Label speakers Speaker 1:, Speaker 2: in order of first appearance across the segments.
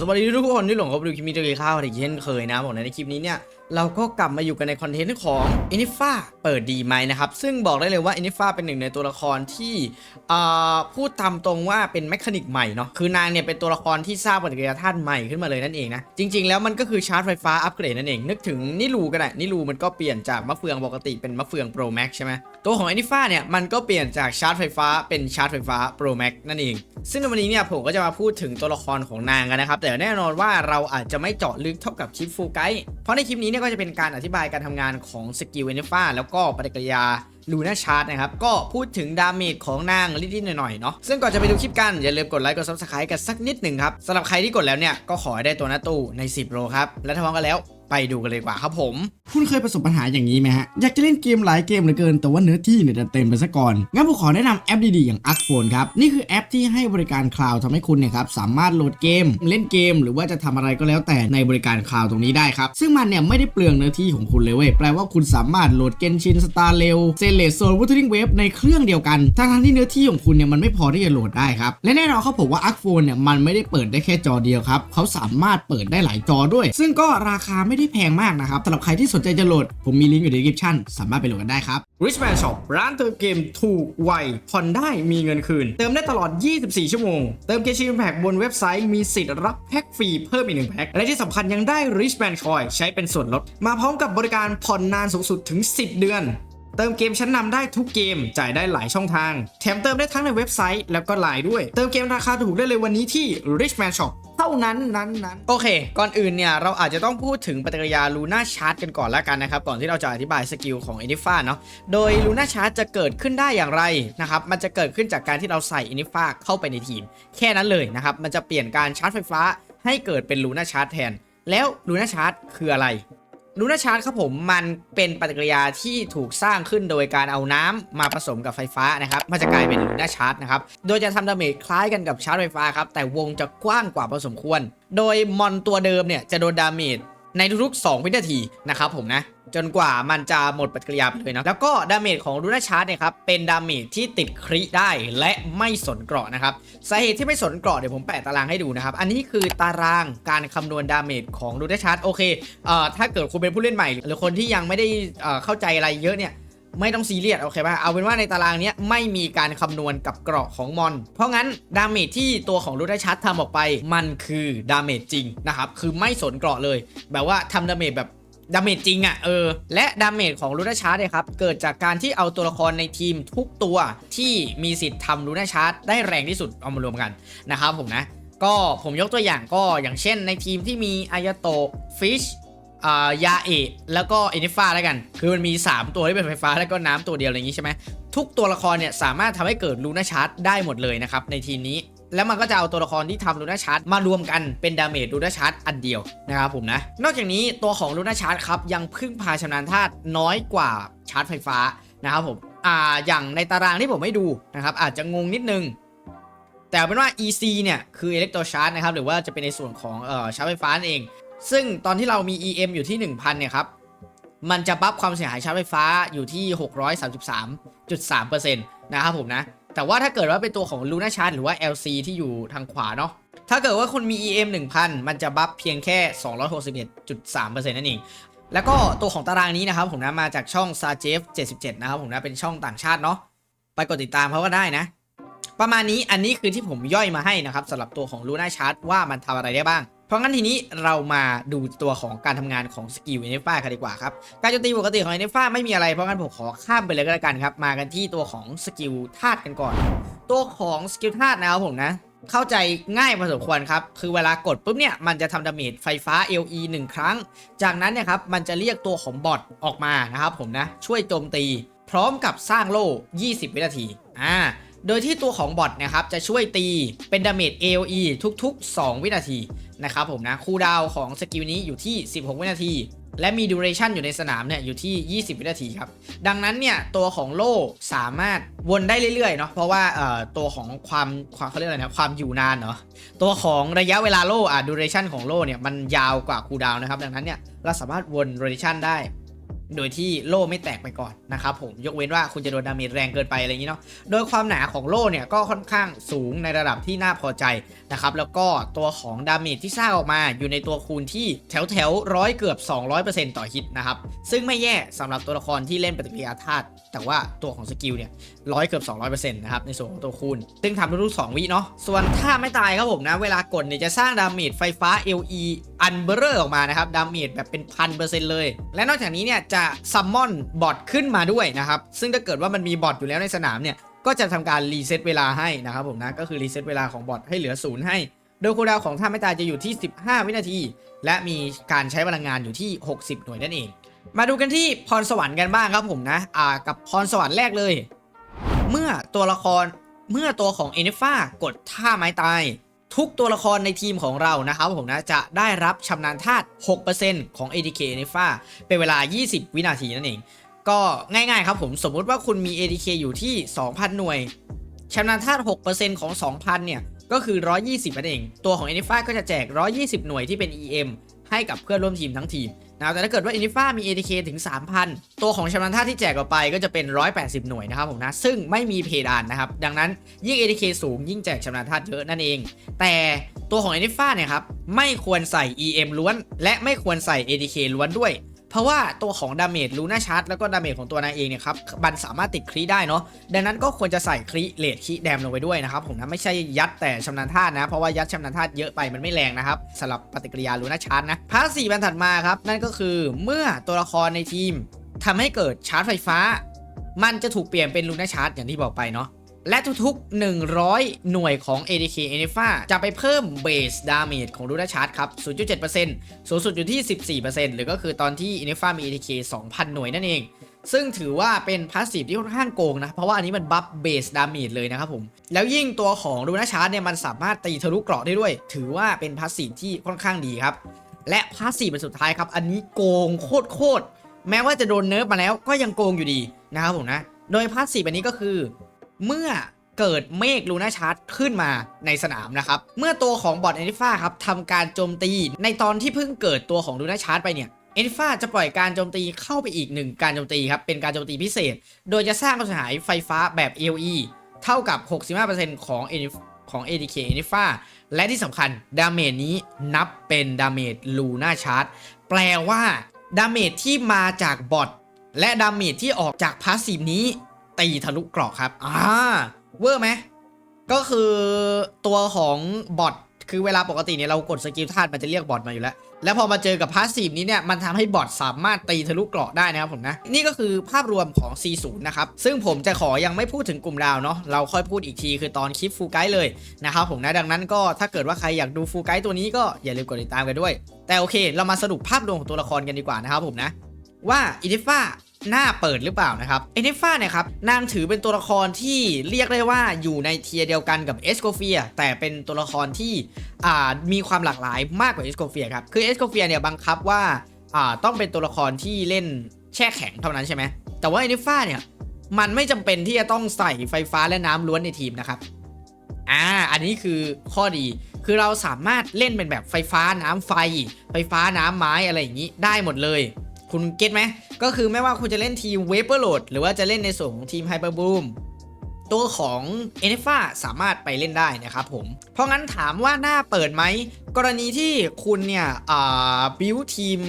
Speaker 1: สวัสดีทุกคนที่หลงเข้าไปดูคลิปนี้ตัวเองข้าวอีกเช่นเคยนะบอกเลยในคลิปนี้เนี่ยเราก็กลับมาอยู่กันในคอนเทนต์ของอินิฟ้าเปิดดีไหมนะครับ ซึ่งบอกได้เลยว่าอินิฟ้าเป็นหนึ่งในตัวละครที่พูดตามตรงว่าเป็นแมคานิกใหม่เนาะคือนางเนี่ยเป็นตัวละครที่สร้างปฏิกิริยาธาตุใหม่ขึ้นมาเลยนั่นเองนะ จริง ๆ แล้วมันก็คือชาร์จไฟฟ้าอัปเกรดนั่นเอง นึกถึงนิลูก็ได้นิลูมันก็เปลี่ยนจากมะเฟืองปกติเป็นมะเฟืองโปรแม็กใช่ไหมตัวของอินิฟ้าเนี่ยมันก็เปลี่ยนจากชาร์จไฟฟ้าเป็นชาร์จไฟฟ้าโปรแม็กนั่นเอง ซึ่งในวันนี้เนี่ยผมก็จะมาพูดถึงตัวละครของนางกันนะครับแต่แน่นอนว่าเราอาจจะไม่เจาะลึกเท่ากับคลิปฟูไกเพราะในคลิปนี้เนี่ยก็จะเป็นการอธิบายการทำงานของสกิลเอเนฟ้าแล้วก็ปฏิกิริยาลูน่าชาร์ตนะครับ ก็พูดถึงดาเมจของนางลิดๆหน่อยๆเนาะซึ่งก่อนจะไปดูคลิปกัน อย่าลืมกดไลค์กดซับสไครต์กันสักนิดหนึ่งครับสำหรับใครที่กดแล้วเนี่ยก็ขอให้ได้ตัวหน้าตู้ใน 10 โลครับ และถ้าพร้อมกันแล้ว ไปดูกันเลยกว่าครับผม
Speaker 2: คุณเคยประสบปัญหาอย่างนี้ไหมฮะ อยากจะเล่นเกมหลายเกมเหลือเกิน แต่ว่าเนื้อที่เนี่ยเต็มไปซะก่อน งั้นผมขอแนะนำแอปดีๆ อย่าง a r c p h o n e ครับ นี่คือแอปที่ให้บริการคลาวด์ทำให้คุณเนี่ยครับสามารถโหลดเกม เล่นเกม หรือว่าจะทำอะไรก็แล้วแต่ในบริการคลาวด์ตรงนี้ได้ครับ ซึ่งมันเนี่ยไม่ได้เปลืองเนื้อที่ของคุณเลยเว้ย แปลว่าคุณสามารถโหลดเกนชินสตาร์เรลเซเลสโซลวูทริงเวฟในเครื่องเดียวกัน ทั้งที่เนื้อที่ของคุณเนี่ยมันไม่พอที่จะโหลดได้ครับ และแน่นอนเขาบอกว่า a r c p h o n e เนี่ยมันไม่ได้เปิดได้แค่จอเดียวครับเขาสามารถเปิดได้หลายจอด้วย ซึ่งก็ราคาไม่ได้แพงมากนะครับสำหรับใครที่สนใจจะโหลด ผมมีลิงก์อยู่ใน description สามารถไปโหลดกันได้ครับ
Speaker 1: Richman Shop ร้านเติมเกมถูกไวผ่อนได้มีเงินคืน เติมได้ตลอด 24 ชั่วโมง เติมเกมชิมแพ็กบนเว็บไซต์มีสิทธิ์รับแพ็กฟรีเพิ่มอีกหนึ่งแพ็กและที่สำคัญยังได้ Richman Coin ใช้เป็นส่วนลด มาพร้อมกับบริการผ่อนนานสูงสุดถึง 10 เดือนเติมเกมชั้นนำได้ทุกเกมจ่ายได้หลายช่องทาง แถมเติมได้ทั้งในเว็บไซต์แล้วก็ไลน์ด้วย เติมเกมราคาถูกได้เลยวันนี้ที่ Richman Shop เท่านั้นนั้นนั้นโอเค ก่อนอื่นเนี่ยเราอาจจะต้องพูดถึงปฏิกิริยาลูน่าชาร์จกันก่อนแล้วกันนะครับ ก่อนที่เราจะอธิบายสกิลของอินิฟ้าเนาะโดยลูน่าชาร์จจะเกิดขึ้นได้อย่างไรนะครับมันจะเกิดขึ้นจากการที่เราใส่อินิฟ้าเข้าไปในทีม แค่นั้นเลยนะครับมันจะเปลี่ยนการชาร์จไฟฟ้าให้เกิดเป็นลูน่าชาร์จแทน แล้วลูน่าชาร์จคืออะไร ลูน่าชาร์จครับผมมันเป็นปฏิกิริยาที่ถูกสร้างขึ้นโดยการเอาน้ำมาผสมกับไฟฟ้านะครับมันจะกลายเป็นลูน่าชาร์จนะครับโดยจะทำดาเมจคล้ายกันกับชาร์จไฟฟ้าครับแต่วงจะกว้างกว่าพอสมควร โดยมอนตัวเดิมเนี่ยจะโดนดาเมจในทุกๆ2วินาทีนะครับผมนะ จนกว่ามันจะหมดปฏิกิริยาไปเลยนะแล้วก็ดาเมจของลูน่าชาร์จเนี่ยครับเป็นดาเมจที่ติดคริได้และไม่สนเกราะนะครับสาเหตุที่ไม่สนเกราะเดี๋ยวผมแปะตารางให้ดูนะครับอันนี้คือตารางการคำนวณดาเมจของลูน่าชาร์จโอเคเอ่อถ้าเกิดคุณเป็นผู้เล่นใหม่ หรือคนที่ยังไม่ได้เอ่อเข้าใจอะไรเยอะเนี่ยไม่ต้องซีเรียสโอเคป่ะเอาเป็นว่าในตารางนี้ไม่มีการคำนวณกับเกราะของมอน เพราะงั้นดาเมจที่ตัวของรูดได้ชัดทำออกไป มันคือดาเมจจริงนะครับ คือไม่สนเกราะเลย แบบว่าทำดาเมจแบบ ดาเมจจริงอะ่ะเออและดาเมจของลูน่าชาร์ดเนี่ยครับเกิดจากการที่เอาตัวละครในทีมทุกตัวที่มีสิทธิ์ทำลูน่าชาร์ดได้แรงที่สุดเอามารวมกันนะครับผมนะ ก็ผมยกตัวอย่างก็อย่างเช่นในทีมที่มีอายาโตะฟิช ยาเอะแล้วก็เอนิฟ้าแล้วกัน คือมันมี 3 ตัวที่เป็นไฟฟ้าแล้วก็น้ำตัวเดียวอะไรอย่างนี้ใช่ไหมทุกตัวละครเนี่ยสามารถทำให้เกิดลูน่าชาร์จได้หมดเลยนะครับในทีมนี้ แล้วมันก็จะเอาตัวละครที่ทำลูน่าชาร์จมารวมกันเป็นดาเมจลูน่าชาร์จอันเดียวนะครับผมนะ นอกจากนี้ตัวของลูน่าชาร์จครับยังพึ่งพาชำนาญธาตุน้อยกว่าชาร์จไฟฟ้านะครับผมอ่าอย่างในตารางที่ผมให้ดูนะครับอาจจะงงนิดนึงแต่เอาเป็นว่า EC เนี่ยคือ Electro Charge นะครับหรือว่าจะเป็นในส่วนของเอ่อชาร์จไฟฟ้านั่นเอง ซึ่งตอนที่เรามี EM อยู่ที่ 1000 เนี่ยครับ มันจะบัฟความเสียหายชาร์จไฟฟ้าอยู่ที่ 633.3%นะครับผมนะ แต่ว่าถ้าเกิดว่าเป็นตัวของ Luna Charge หรือว่า LC ที่อยู่ทางขวาเนาะ ถ้าเกิดว่าคุณมี EM 1000 มันจะบัฟเพียงแค่ 261.3%นั่นเอง แล้วก็ตัวของตารางนี้นะครับผมนะมาจากช่อง s a j e f 77 นะครับผมนะเป็นช่องต่างชาติเนาะ ไปกดติดตามเขาก็ได้นะ ประมาณนี้อันนี้คือที่ผมย่อยมาให้นะครับสำหรับตัวของ Luna Chart ว่ามันทำอะไรได้บ้าง เพราะงั้นทีนี้เรามาดูตัวของการทำงานของสกิลเอเนฟ้ากันดีกว่าครับ การโจมตีปกติของเอเนฟ้าไม่มีอะไร เพราะงั้นผมขอข้ามไปเลยก็แล้วกันครับ มากันที่ตัวของสกิลธาตุกันก่อน ตัวของสกิลธาตุนะครับผมนะ เข้าใจง่ายพอสมควรครับ คือเวลากดปุ๊บเนี่ยมันจะทำดาเมจไฟฟ้า LE 1 ครั้ง จากนั้นเนี่ยครับมันจะเรียกตัวของบอทออกมานะครับผมนะช่วยโจมตี พร้อมกับสร้างโล่ 20 วินาที อ่า โดยที่ตัวของบอทนะครับจะช่วยตีเป็นดาเมจ AOE ทุกๆ 2 วินาทีนะครับผมนะคูลดาวของสกิลนี้อยู่ที่ 16 วินาที และมีดูเรชันอยู่ในสนามเนี่ยอยู่ที่ 20 วินาทีครับ ดังนั้นเนี่ยตัวของโล่สามารถวนได้เรื่อยๆเนาะเพราะว่าเอ่อตัวของความความเขาเรียกอะไรนะความอยู่นานเนาะตัวของระยะเวลาโล่อะดูเรชันของโล่เนี่ยมันยาวกว่าคูลดาวน์นะครับดังนั้นเนี่ยเราสามารถวนดูเรชันได้ โดยที่โล่ไม่แตกไปก่อนนะครับผมยกเว้นว่าคุณจะโดนดาเมจแรงเกินไปอะไรอย่างนี้เนาะโดยความหนาของโล่เนี่ยก็ค่อนข้างสูงในระดับที่น่าพอใจนะครับแล้วก็ตัวของดาเมจที่สร้างออกมาอยู่ในตัวคูณที่แถวแถวร้อยเกือบ 200%ต่อฮิตนะครับซึ่งไม่แย่สำหรับตัวละครที่เล่นปฏิกิริยาธาตุแต่ว่าตัวของสกิลเนี่ยร้อยเกือบ 200%นะครับในส่วนของตัวคูณซึ่งทำทุกๆ2วิเนาะส่วนถ้าไม่ตายครับผมนะเวลากดเนี่ยจะสร้างดาเมจไฟฟ้า LE อันเบอร์ออกมานะครับดาเมจแบบเป็นพันเปอร์เซ็นต์เลย และนอกจากนี้เนี่ยจะซัมมอนบอทขึ้นมาด้วยนะครับ ซึ่งถ้าเกิดว่ามันมีบอทอยู่แล้วในสนามเนี่ยก็จะทำการรีเซ็ตเวลาให้นะครับผมนะก็คือรีเซ็ตเวลาของบอทให้เหลือศูนย์ให้ โดยคูลดาวของท่าไม่ตายจะอยู่ที่ 15 วินาที และมีการใช้พลังงานอยู่ที่ 60 หน่วยนั่นเอง มาดูกันที่พรสวรรค์กันบ้างครับผมนะอ่ากับพรสวรรค์แรกเลย เมื่อตัวละครเมื่อตัวของเอเนฟ้ากดท่าไม้ตาย ทุกตัวละครในทีมของเรานะครับผมนะจะได้รับชำนาญธาตุ6%ของ ADK เนฟ้าเป็นเวลา 20 วินาทีนั่นเอง ก็ง่ายๆครับผมสมมุติว่าคุณมี ADK อยู่ที่ 2,000 หน่วยชำนาญธาตุ6%ของ 2,000 เนี่ย ก็คือ 120นั่นเอง ตัวของ a n i f a ก็จะแจก 120 หน่วยที่เป็น EM ให้กับเพื่อนร่วมทีมทั้งทีม นะแต่ถ้าเกิดว่าอินิฟ้ามี ATK ถึง 3,000 ตัวของชำนาญธาที่แจกออกไปก็จะเป็น 180 หน่วยนะครับผมนะ ซึ่งไม่มีเพดานนะครับ ดังนั้นยิ่ง ATK สูงยิ่งแจกชำนาญธาเยอะนั่นเอง แต่ตัวของอินิฟ้าเนี่ยครับ ไม่ควรใส่ EM ล้วน และไม่ควรใส่ ATK ล้วนด้วย เพราะว่าตัวของดาเมจลูน่าชาร์จแล้วก็ดาเมจของตัวนายเองเนี่ยครับมันสามารถติดครีได้เนาะดังนั้นก็ควรจะใส่ครีเลดครีแดมลงไปด้วยนะครับผมนะไม่ใช่ยัดแต่ชำนาญธาตุนะ เพราะว่ายัดชำนาญธาตุเยอะไปมันไม่แรงนะครับสำหรับปฏิกิริยาลูน่าชาร์จนะพาร์ทสี่บรรทัดมาครับนั่นก็คือเมื่อตัวละครในทีมทำให้เกิดชาร์จไฟฟ้า มันจะถูกเปลี่ยนเป็นลูน่าชาร์จอย่างที่บอกไปเนาะ และทุกๆ 100 หน่วยของ ADK e n e f a จะไปเพิ่มเบสดาเมจของรูดาชาร์จครับ 0.7%สูงสุดอยู่ที่ 14%หรือก็คือตอนที่ e n e f a มี ADK 2,000 หน่วยนั่นเอง ซึ่งถือว่าเป็นพาสซีฟที่ค่อนข้างโกงนะ เพราะว่าอันนี้มันบัฟเบสดาเมจเลยนะครับผม แล้วยิ่งตัวของรูดาชาร์จเนี่ยมันสามารถตีทะลุเกราะได้ด้วย ถือว่าเป็นพาสซีฟที่ค่อนข้างดีครับ และพาสซีฟเป็นสุดท้ายครับ อันนี้โกงโคตรๆแม้ว่าจะโดนเนิร์ฟมาแล้วก็ยังโกงอยู่ดีนะครับผมนะ โดยพาสซีฟอันนี้ก็คือ เมื่อเกิดเมฆลูน่าชาร์จขึ้นมาในสนามนะครับ เมื่อตัวของบอทเอนิฟ้าครับทำการโจมตีในตอนที่เพิ่งเกิดตัวของลูน่าชาร์จไปเนี่ยเอนิฟ้าจะปล่อยการโจมตีเข้าไปอีกหนึ่งการโจมตีครับ เป็นการโจมตีพิเศษ โดยจะสร้างกระแสหายไฟฟ้าแบบ AOE เท่ากับ 65%ของ Enif ของ ADK เอนิฟ้าและที่สำคัญดาเมจนี้นับเป็นดาเมจลูน่าชาร์จแปลว่าดาเมจที่มาจากบอทและดาเมจที่ออกจากพาสซีฟนี้ ตีทะลุเกราะครับ อ่า เวอร์ไหม ก็คือตัวของบอทคือเวลาปกติเนี่ยเรากดสกิลธาตุมันจะเรียกบอทมาอยู่แล้ว แล้วพอมาเจอกับพาสซีฟนี้เนี่ยมันทำให้บอทสามารถตีทะลุเกราะได้นะครับผมนะ นี่ก็คือภาพรวมของ C0 นะครับ ซึ่งผมจะขอยังไม่พูดถึงกลุ่มดาวเนาะเราค่อยพูดอีกทีคือตอนคลิปฟูลไกด์เลยนะครับผมนะ ดังนั้นก็ถ้าเกิดว่าใครอยากดูฟูลไกด์ตัวนี้ก็อย่าลืมกดติดตามกันด้วย แต่โอเค เรามาสรุปภาพรวมของตัวละครกันดีกว่านะครับผมนะว่าอินิฟ้า หน้าเปิดหรือเปล่านะครับเอเนฟ้าเนี่ยครับนางถือเป็นตัวละครที่เรียกได้ว่าอยู่ในเทียเดียวกันกับเอสโกเฟียแต่เป็นตัวละครที่มีความหลากหลายมากกว่าเอสโกเฟียครับคือเอสโกเฟียเนี่ยบังคับว่าต้องเป็นตัวละครที่เล่นแช่แข็งเท่านั้นใช่ไหมแต่ว่าเอเนฟ้าเนี่ยมันไม่จำเป็นที่จะต้องใส่ไฟฟ้าและน้ำล้วนในทีมนะครับอ่าอันนี้คือข้อดีคือเราสามารถเล่นเป็นแบบไฟฟ้าน้ำไฟ ไฟฟ้าน้ำไม้อะไรอย่างนี้ได้หมดเลย คุณเก็ตไหม ก็คือไม่ว่าคุณจะเล่นทีมเวเปอร์โหลดหรือว่าจะเล่นในส่วนของทีมไฮเปอร์บูมตัวของเอเนฟ่าสามารถไปเล่นได้นะครับผม เพราะงั้นถามว่าหน้าเปิดไหม กรณีที่คุณเนี่ยอ่าบิวทีม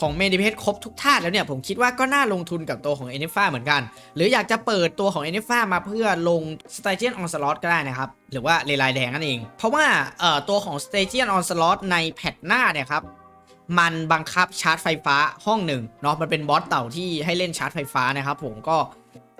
Speaker 1: ของเมดิเพสครบทุกท่าตุแล้วเนี่ย ผมคิดว่าก็น่าลงทุนกับตัวของเอเนฟ่าเหมือนกัน หรืออยากจะเปิดตัวของเอเนฟ่ามาเพื่อลงสเตเจียนออนสล็อตก็ได้นะครับ หรือว่าเลไลแดงนั่นเอง เพราะว่าเอ่อตัวของสเตเจียนออนสล็อตในแพทหน้าเนี่ยครับ มันบังคับชาร์จไฟฟ้าห้องหนึ่งเนาะมันเป็นบอสเต่าที่ให้เล่นชาร์จไฟฟ้านะครับผมก็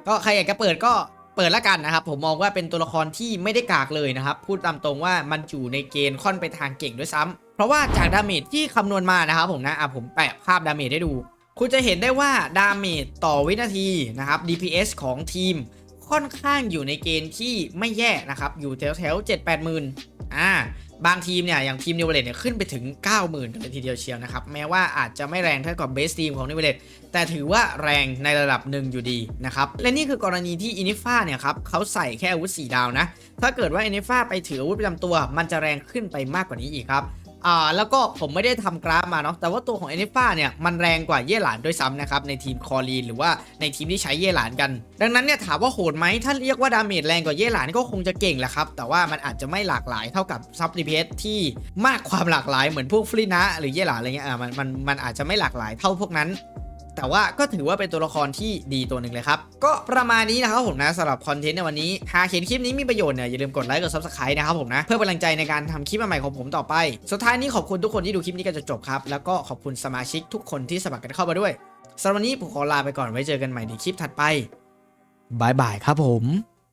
Speaker 1: ก็ใครอยากจะเปิดก็เปิดละกันนะครับ ผมมองว่าเป็นตัวละครที่ไม่ได้กากเลยนะครับ พูดตามตรงว่ามันอยู่ในเกณฑ์ค่อนไปทางเก่งด้วยซ้ำเพราะว่าจากดาเมจที่คำนวณมานะครับผมนะอะผมแปะภาพดาเมจให้ดู คุณจะเห็นได้ว่าดาเมจต่อวินาทีนะครับ DPS ของทีมค่อนข้างอยู่ในเกณฑ์ที่ไม่แย่นะครับ อยู่แถวแถวๆ7 8หมื่นอ่า บางทีมเนี่ยอย่างทีมนิวเวเลตเนี่ยขึ้นไปถึง 90,000กันเลยทีเดียวเชียวนะครับ แม้ว่าอาจจะไม่แรงเท่ากับเบสทีมของนิวเวเลตแต่ถือว่าแรงในระดับหนึ่งอยู่ดีนะครับ และนี่คือกรณีที่อินิฟ้าเนี่ยครับเขาใส่แค่อาวุธ 4 ดาวนะ ถ้าเกิดว่าอินิฟ้าไปถืออาวุธประจำตัว มันจะแรงขึ้นไปมากกว่านี้อีกครับ อ่าแล้วก็ผมไม่ได้ทำกราฟมาเนาะแต่ว่าตัวของเอนิฟ้าเนี่ยมันแรงกว่าเย่หลานด้วยซ้ำนะครับในทีมคอรีนหรือว่าในทีมที่ใช้เย่หลานกัน ดังนั้นเนี่ยถามว่าโหดไหมถ้าเรียกว่าดาเมจแรงกว่าเย่หลานก็คงจะเก่งแหละครับ แต่ว่ามันอาจจะไม่หลากหลายเท่ากับซับรีเพสที่มากความหลากหลายเหมือนพวกฟรีนะหรือเย่หลานอะไรเงี้ยอ่ามันมันมันอาจจะไม่หลากหลายเท่าพวกนั้น แต่ว่าก็ถือว่าเป็นตัวละครที่ดีตัวหนึ่งเลยครับ ก็ประมาณนี้นะครับผมนะสำหรับคอนเทนต์ในวันนี้ หากเห็นคลิปนี้มีประโยชน์เนี่ยอย่าลืมกดไลค์กด subscribe นะครับผมนะเพื่อเป็นกำลังใจในการทำคลิปใหม่ๆของผมต่อไป สุดท้ายนี้ขอบคุณทุกคนที่ดูคลิปนี้กันจนจบครับแล้วก็ขอบคุณสมาชิกทุกคนที่สมัครกันเข้ามาด้วยสำหรับวันนี้ผมขอลาไปก่อนไว้เจอกันใหม่ในคลิปถัดไปบายบายครับผม